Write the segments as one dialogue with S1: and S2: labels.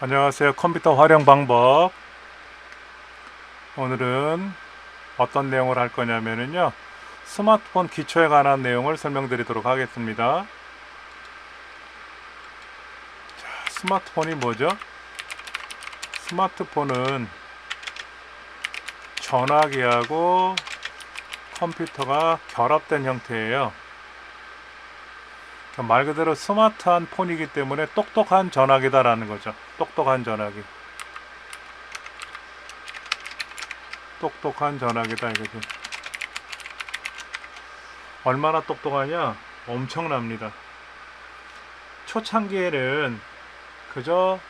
S1: 안녕하세요. 컴퓨터 활용 방법. 오늘은 어떤 내용을 할 거냐면요. 스마트폰 기초에 관한 내용을 설명드리도록 하겠습니다. 자, 스마트폰이 뭐죠? 스마트폰은 전화기하고 컴퓨터가 결합된 형태예요. 그러니까 말 그대로 스마트한 폰이기 때문에 똑똑한 전화기다라는 거죠. 똑똑한 전화기. 똑똑한 전화기다 이거지. 얼마나 똑똑하냐? 엄청납니다. 초창기에는 그저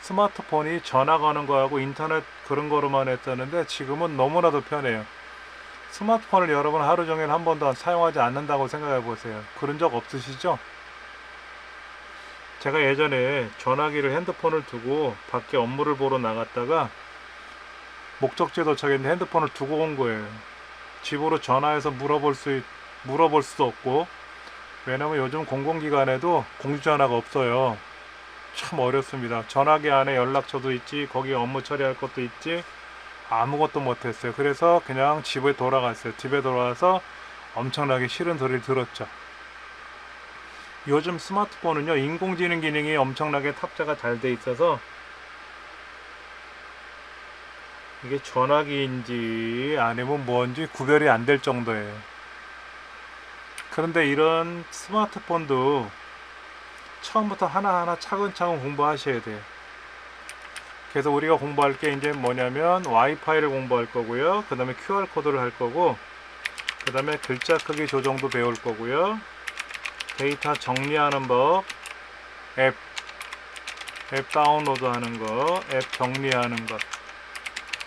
S1: 스마트폰이 전화 거는 거하고 인터넷 그런 거로만 했었는데 지금은 너무나도 편해요. 스마트폰을 여러분 하루 종일 한 번도 사용하지 않는다고 생각해 보세요. 그런 적 없으시죠? 제가 예전에 전화기를 핸드폰을 두고 밖에 업무를 보러 나갔다가 목적지에 도착했는데 핸드폰을 두고 온 거예요. 집으로 전화해서 물어볼 수 있- 물어볼 수도 없고 왜냐면 요즘 공공기관에도 공중전화가 없어요. 참 어렵습니다. 전화기 안에 연락처도 있지 거기 업무 처리할 것도 있지 아무것도 못했어요. 그래서 그냥 집에 돌아갔어요. 집에 돌아와서 엄청나게 싫은 소리를 들었죠. 요즘 스마트폰은요, 인공지능 기능이 엄청나게 탑재가 잘 돼 있어서 이게 전화기인지 아니면 뭔지 구별이 안 될 정도예요. 그런데 이런 스마트폰도 처음부터 하나하나 차근차근 공부하셔야 돼요. 그래서 우리가 공부할 게 이제 뭐냐면 와이파이를 공부할 거고요. 그 다음에 QR코드를 할 거고, 그 다음에 글자 크기 조정도 배울 거고요. 데이터 정리하는 법, 앱, 앱 다운로드 하는 거, 앱 정리하는 것,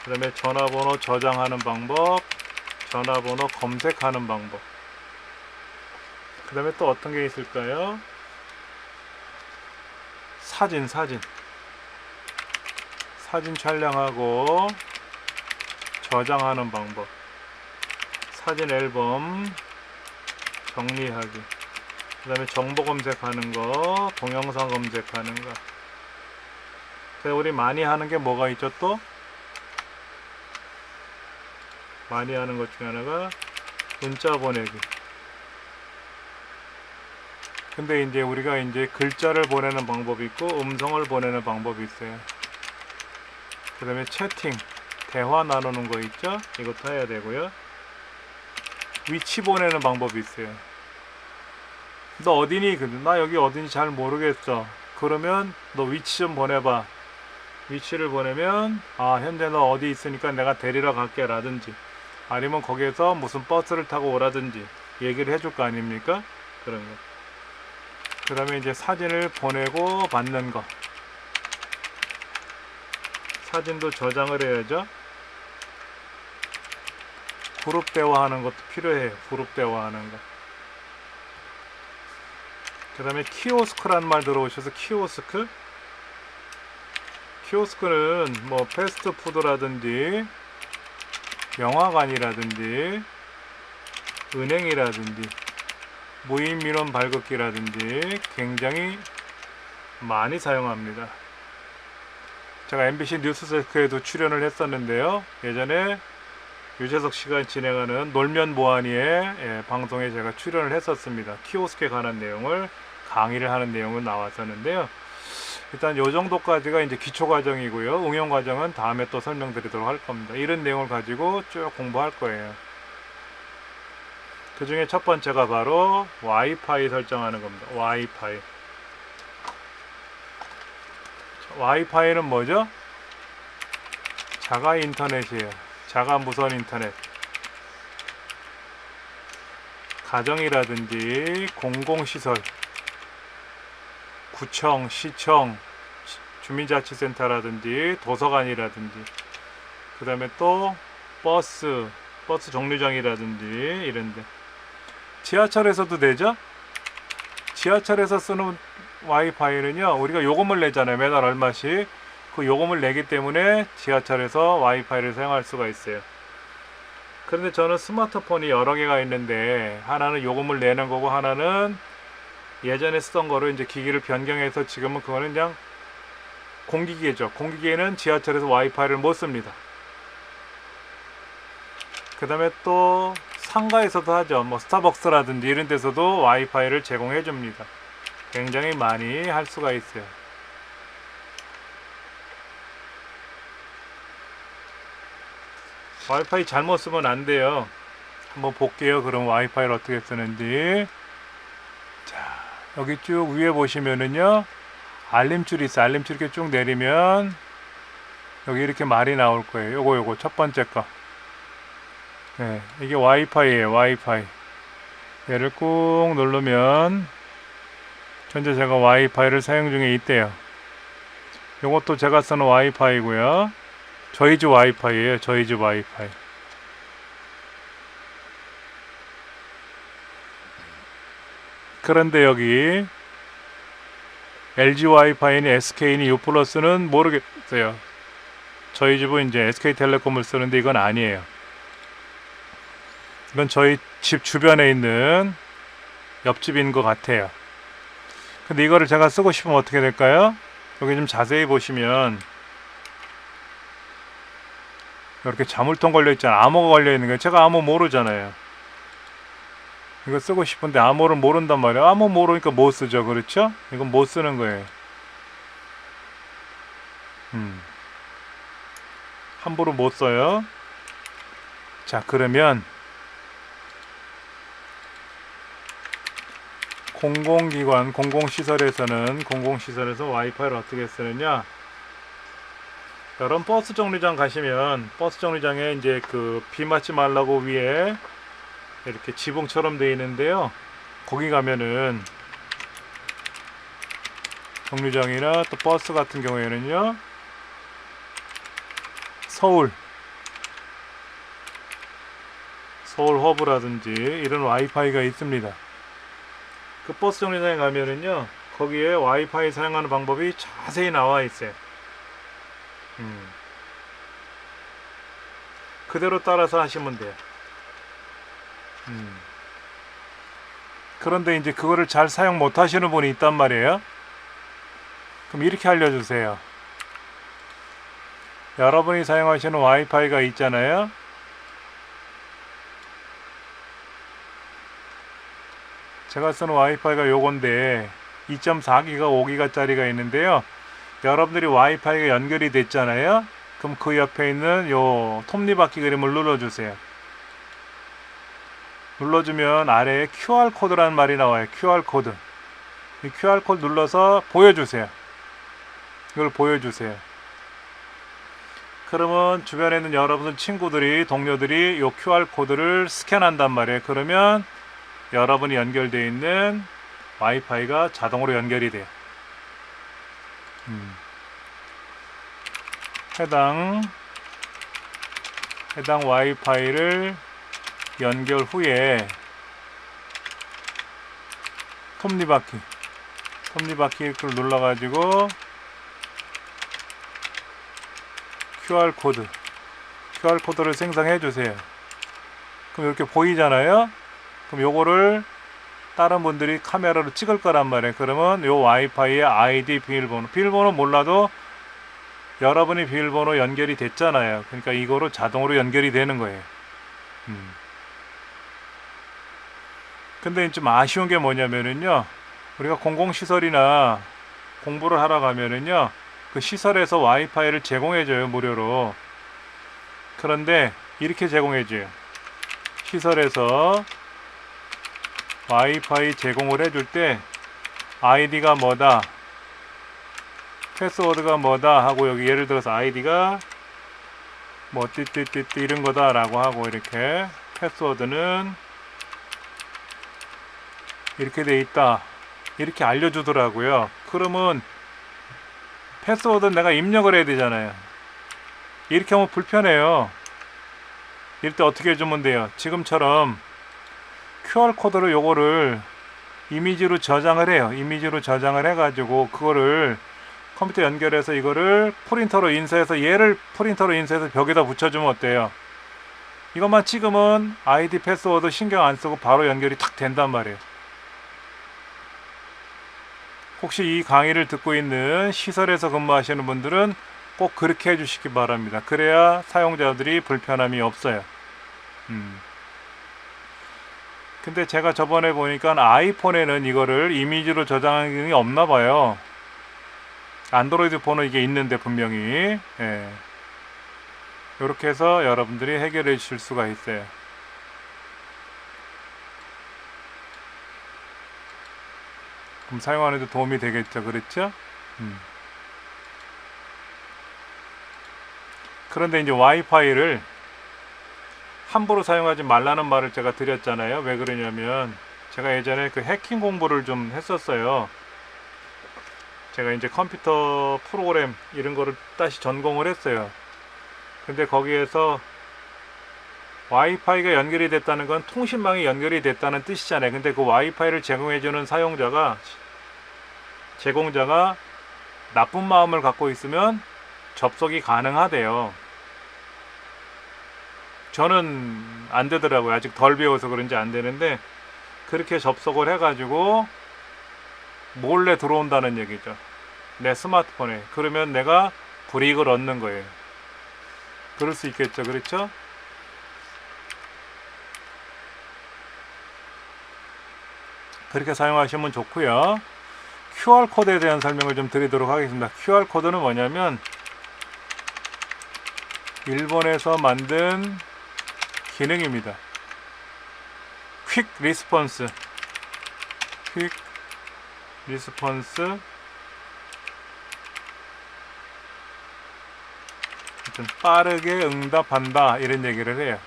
S1: 그 다음에 전화번호 저장하는 방법, 전화번호 검색하는 방법. 그 다음에 또 어떤 게 있을까요? 사진, 사진. 사진 촬영하고 저장하는 방법. 사진 앨범 정리하기. 그 다음에 정보 검색하는 거, 동영상 검색하는 거. 우리 많이 하는 게 뭐가 있죠 또? 많이 하는 것 중에 하나가 문자 보내기. 근데 이제 우리가 이제 글자를 보내는 방법이 있고 음성을 보내는 방법이 있어요. 그 다음에 채팅, 대화 나누는 거 있죠? 이것도 해야 되고요. 위치 보내는 방법이 있어요. 너 어디니? 나 여기 어딘지 잘 모르겠어. 그러면 너 위치 좀 보내봐. 위치를 보내면 아 현재 너 어디 있으니까 내가 데리러 갈게 라든지 아니면 거기에서 무슨 버스를 타고 오라든지 얘기를 해줄 거 아닙니까? 그런 거. 그 다음에 이제 사진을 보내고 받는 거. 사진도 저장을 해야죠. 그룹 대화하는 것도 필요해요. 그룹 대화하는 거. 그 다음에 키오스크라는 말 들어오셔서 키오스크? 키오스크는 뭐 패스트푸드라든지 영화관이라든지 은행이라든지 무인 민원 발급기라든지 굉장히 많이 사용합니다. 제가 MBC 뉴스데스크에도 출연을 했었는데요. 예전에 유재석 씨가 진행하는 놀면 뭐하니의 예, 방송에 제가 출연을 했었습니다. 키오스크에 관한 내용을 강의를 하는 내용은 나왔었는데요. 일단 요 정도까지가 이제 기초 과정이고요. 응용 과정은 다음에 또 설명드리도록 할 겁니다. 이런 내용을 가지고 쭉 공부할 거예요. 그 중에 첫 번째가 바로 와이파이 설정하는 겁니다. 와이파이. 와이파이는 뭐죠? 자가 인터넷이에요. 자가 무선 인터넷. 가정이라든지 공공시설, 구청, 시청, 시- 주민자치센터라든지 도서관이라든지 그 다음에 또 버스, 버스 정류장이라든지 이런데 지하철에서도 되죠? 지하철에서 쓰는 와이파이는요 우리가 요금을 내잖아요 매달 얼마씩 그 요금을 내기 때문에 지하철에서 와이파이를 사용할 수가 있어요 그런데 저는 스마트폰이 여러 개가 있는데 하나는 요금을 내는 거고 하나는 예전에 쓰던 거를 이제 기기를 변경해서 지금은 그거는 그냥 공기계죠. 공기계는 지하철에서 와이파이를 못 씁니다. 그 다음에 또 상가에서도 하죠. 뭐 스타벅스라든지 이런 데서도 와이파이를 제공해 줍니다. 굉장히 많이 할 수가 있어요. 와이파이 잘못 쓰면 안 돼요. 한번 볼게요. 그럼 와이파이를 어떻게 쓰는지. 자, 여기 쭉 위에 보시면은요. 알림줄이 있어. 알림줄 이렇게 쭉 내리면 여기 이렇게 말이 나올 거예요. 요거 요거 첫 번째 거. 네, 이게 와이파이예요. 와이파이. 얘를 꾹 누르면 현재 제가 와이파이를 사용 중에 있대요. 요것도 제가 쓰는 와이파이고요. 저희 집 와이파이예요. 저희 집 와이파이. 그런데 여기 LG 와이파이니 SK니 U 플러스는 모르겠어요. 저희 집은 이제 SK텔레콤을 쓰는데 이건 아니에요. 이건 저희 집 주변에 있는 옆집인 것 같아요. 근데 이거를 제가 쓰고 싶으면 어떻게 될까요? 여기 좀 자세히 보시면 이렇게 자물통 걸려 있잖아. 암호가 걸려 있는 거예요. 제가 암호 모르잖아요. 이거 쓰고 싶은데 암호를 모른단 말이에요. 암호 모르니까 못 쓰죠. 그렇죠? 이건 못 쓰는 거예요. 음. 함부로 못 써요. 자, 그러면 공공기관, 공공시설에서는 공공시설에서 와이파이를 어떻게 쓰느냐? 여러분 버스 정류장 가시면 버스 정류장에 이제 그 비 맞지 말라고 위에 이렇게 지붕처럼 되어 있는데요. 거기 가면은 정류장이나 또 버스 같은 경우에는요. 서울 서울 허브라든지 이런 와이파이가 있습니다. 그 버스 정류장에 가면은요. 거기에 와이파이 사용하는 방법이 자세히 나와 있어요. 음. 그대로 따라서 하시면 돼요. 음. 그런데 이제 그거를 잘 사용 못 하시는 분이 있단 말이에요. 그럼 이렇게 알려주세요. 여러분이 사용하시는 와이파이가 있잖아요. 제가 쓰는 와이파이가 요건데 2.4기가 5기가짜리가 있는데요. 여러분들이 와이파이가 연결이 됐잖아요. 그럼 그 옆에 있는 요 톱니바퀴 그림을 눌러주세요. 눌러주면 아래에 QR 코드라는 말이 나와요. QR 코드. 이 QR 코드 눌러서 보여주세요. 이걸 보여주세요. 그러면 주변에 있는 여러분들 친구들이 동료들이 요 QR 코드를 스캔한단 말이에요. 그러면 여러분이 연결되어 있는 와이파이가 자동으로 연결이 돼요. 음. 해당 해당 와이파이를 연결 후에 톱니바퀴 톱니바퀴를 눌러가지고 QR 코드 QR 코드를 생성해 주세요. 그럼 이렇게 보이잖아요. 그럼 요거를 다른 분들이 카메라로 찍을 거란 말이에요. 그러면 요 와이파이의 아이디 비밀번호 비밀번호 몰라도 여러분이 비밀번호 연결이 됐잖아요. 그러니까 이거로 자동으로 연결이 되는 거예요. 음. 근데 좀 아쉬운 게 뭐냐면은요. 우리가 공공시설이나 공부를 하러 가면은요. 그 시설에서 와이파이를 제공해줘요. 무료로. 그런데 이렇게 제공해줘요. 시설에서 와이파이 제공을 해줄 때 아이디가 뭐다 패스워드가 뭐다 하고 여기 예를 들어서 아이디가 뭐 띠띠띠띠 이런 거다 라고 하고 이렇게 패스워드는 이렇게 돼 있다 이렇게 알려주더라고요. 그러면 패스워드는 내가 입력을 해야 되잖아요. 이렇게 하면 불편해요. 이럴 때 어떻게 해주면 돼요? 지금처럼 QR코드를 요거를 이미지로 저장을 해요. 이미지로 저장을 해가지고 그거를 컴퓨터 연결해서 이거를 프린터로 인쇄해서 얘를 프린터로 인쇄해서 벽에다 붙여주면 어때요? 이것만 찍으면 아이디 패스워드 신경 안 쓰고 바로 연결이 탁 된단 말이에요. 혹시 이 강의를 듣고 있는 시설에서 근무하시는 분들은 꼭 그렇게 해주시기 바랍니다. 그래야 사용자들이 불편함이 없어요. 음. 근데 제가 저번에 보니까 아이폰에는 이거를 이미지로 저장하는 기능이 없나 봐요. 안드로이드 폰은 이게 있는데 분명히 예. 이렇게 해서 여러분들이 해결해 주실 수가 있어요. 그럼 사용하는데 도움이 되겠죠, 그렇죠? 음. 그런데 이제 와이파이를 함부로 사용하지 말라는 말을 제가 드렸잖아요. 왜 그러냐면 제가 예전에 그 해킹 공부를 좀 했었어요. 제가 이제 컴퓨터 프로그램 이런 거를 다시 전공을 했어요. 근데 거기에서 와이파이가 연결이 됐다는 건 통신망이 연결이 됐다는 뜻이잖아요. 근데 그 와이파이를 제공해주는 사용자가 제공자가 나쁜 마음을 갖고 있으면 접속이 가능하대요. 저는 안 되더라고요. 아직 덜 배워서 그런지 안 되는데 그렇게 접속을 해가지고 몰래 들어온다는 얘기죠. 내 스마트폰에. 그러면 내가 불이익을 얻는 거예요. 그럴 수 있겠죠. 그렇죠? 그렇게 사용하시면 좋고요. QR 코드에 대한 설명을 좀 드리도록 하겠습니다. QR 코드는 뭐냐면 일본에서 만든 기능입니다. 퀵 리스폰스 퀵 리스폰스 좀 빠르게 응답한다 이런 얘기를 해요.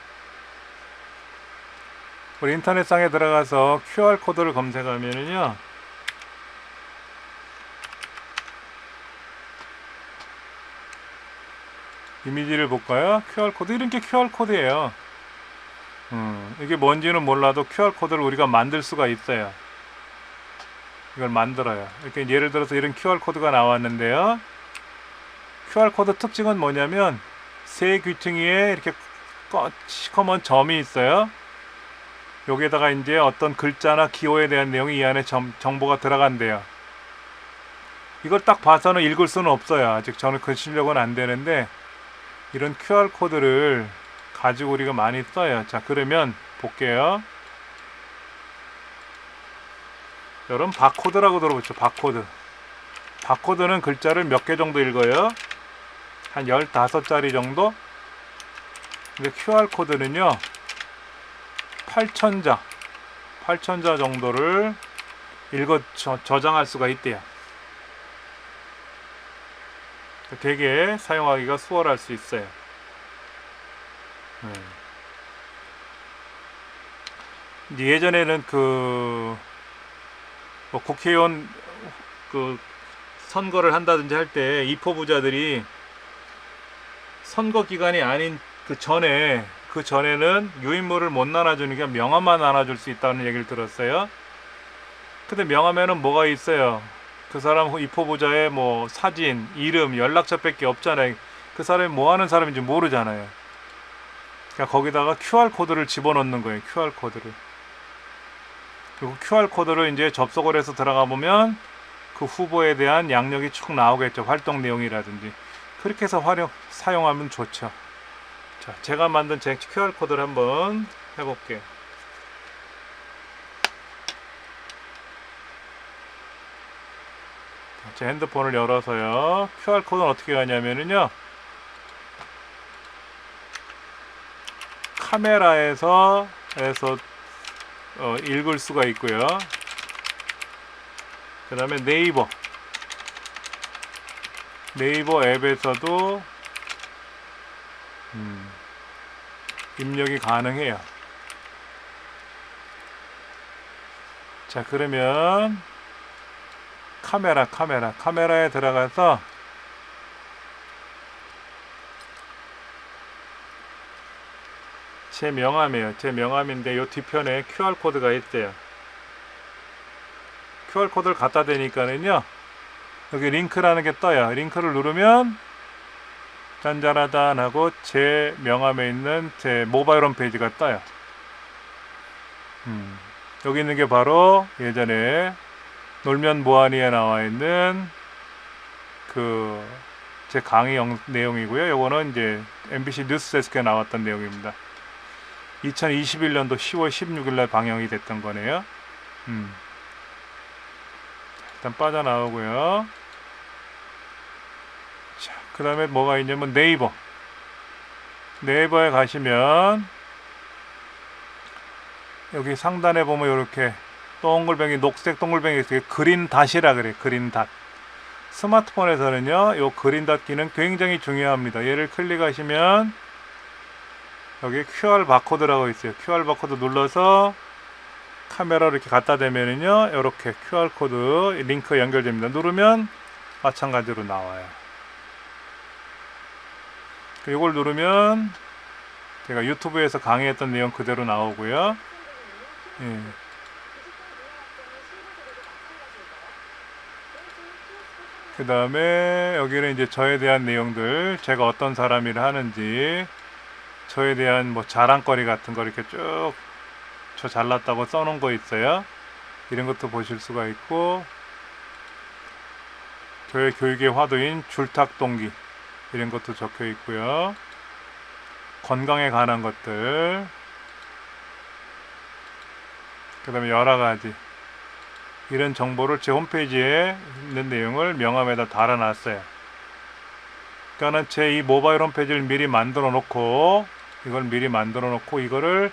S1: 우리 인터넷상에 들어가서 QR 코드를 검색하면은요. 이미지를 볼까요? QR 코드 이런 게 QR 코드예요. 음, 이게 뭔지는 몰라도 QR 코드를 우리가 만들 수가 있어요. 이걸 만들어요. 이렇게 예를 들어서 이런 QR 코드가 나왔는데요. QR 코드 특징은 뭐냐면 세 귀퉁이에 이렇게 시커먼 점이 있어요. 여기에다가 이제 어떤 글자나 기호에 대한 내용이 이 안에 점, 정보가 들어간대요. 이걸 딱 봐서는 읽을 수는 없어요. 아직 저는 그 실력은 안 되는데 이런 QR 코드를 가지고 우리가 많이 써요. 자, 그러면 볼게요. 여러분 바코드라고 들어보죠. 바코드. 바코드는 글자를 몇 개 정도 읽어요? 한 15자리 정도? 근데 QR 코드는요. 8천자 8천자 정도를 읽어 저, 저장할 수가 있대요. 되게 사용하기가 수월할 수 있어요. 네. 예전에는 그, 뭐 국회의원 그 선거를 한다든지 할 때 입후부자들이 선거 기간이 아닌 그 전에 그 전에는 유인물을 못 나눠주는 게 명함만 나눠줄 수 있다는 얘기를 들었어요. 근데 명함에는 뭐가 있어요? 그 사람 입후보자의 뭐 사진, 이름, 연락처밖에 없잖아요. 그 사람이 뭐 하는 사람인지 모르잖아요. 그러니까 거기다가 QR 코드를 집어넣는 거예요. QR 코드를. 그리고 QR 코드를 이제 접속을 해서 들어가 보면 그 후보에 대한 양력이 쭉 나오겠죠. 활동 내용이라든지. 그렇게 해서 활용 사용하면 좋죠. 자, 제가 만든 제 QR 코드를 한번 해 볼게요. 제 핸드폰을 열어서요. QR 코드는 어떻게 하냐면은요. 카메라에서 에서 어, 읽을 수가 있고요. 그 다음에 네이버 네이버 앱에서도 음, 입력이 가능해요. 자 그러면 카메라 카메라 카메라에 들어가서 제 명함이에요. 제 명함인데 요 뒤편에 QR 코드가 있대요. QR 코드를 갖다 대니까는요. 여기 링크라는 게 떠요. 링크를 누르면 짠짠하단 하고 제 명함에 있는 제 모바일 홈페이지가 떠요. 음, 여기 있는 게 바로 예전에 놀면 뭐하니에 나와 있는 그 제 강의 영, 내용이고요. 요거는 이제 MBC 뉴스 데스크에 나왔던 내용입니다. 2021년도 10월 16일 날 방영이 됐던 거네요. 음. 일단 빠져나오고요. 자, 그 다음에 뭐가 있냐면 네이버. 네이버에 가시면 여기 상단에 보면 이렇게 동글뱅이 녹색 동글뱅이 있어요. 그린 닷이라 그래. 그린 닷. 스마트폰에서는요. 요 그린 닷 기능 굉장히 중요합니다. 얘를 클릭하시면 여기 QR 바코드라고 있어요. QR 바코드 눌러서 카메라 이렇게 갖다 대면은요. 이렇게 QR 코드 링크 연결됩니다. 누르면 마찬가지로 나와요. 이걸 누르면 제가 유튜브에서 강의했던 내용 그대로 나오고요. 예. 그 다음에 여기는 이제 저에 대한 내용들, 제가 어떤 사람이라 하는지, 저에 대한 뭐 자랑거리 같은 거 이렇게 쭉 저 잘났다고 써놓은 거 있어요. 이런 것도 보실 수가 있고, 저의 교육의 화두인 줄탁 동기, 이런 것도 적혀 있고요. 건강에 관한 것들, 그 다음에 여러 가지 이런 정보를 제 홈페이지에 있는 내용을 명함에다 달아놨어요. 그러니까는 제 이 모바일 홈페이지를 미리 만들어 놓고 이걸 미리 만들어 놓고 이거를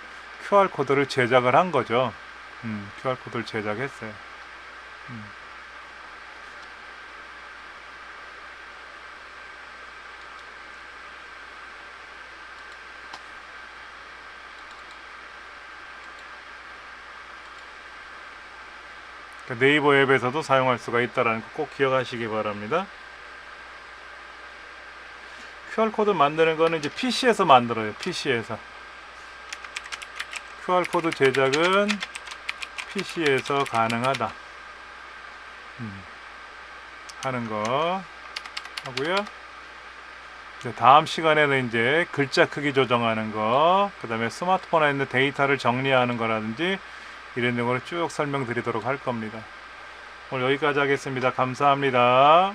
S1: QR 코드를 제작을 한 거죠. 음, QR 코드를 제작했어요. 음. 그 네이버 앱에서도 사용할 수가 있다는 거 꼭 기억하시기 바랍니다. QR 코드 만드는 거는 이제 PC에서 만들어요. PC에서. QR 코드 제작은 PC에서 가능하다. 음, 하는 거 하고요. 다음 시간에는 이제 글자 크기 조정하는 거, 그 다음에 스마트폰에 있는 데이터를 정리하는 거라든지 이런 내용을 쭉 설명드리도록 할 겁니다. 오늘 여기까지 하겠습니다. 감사합니다.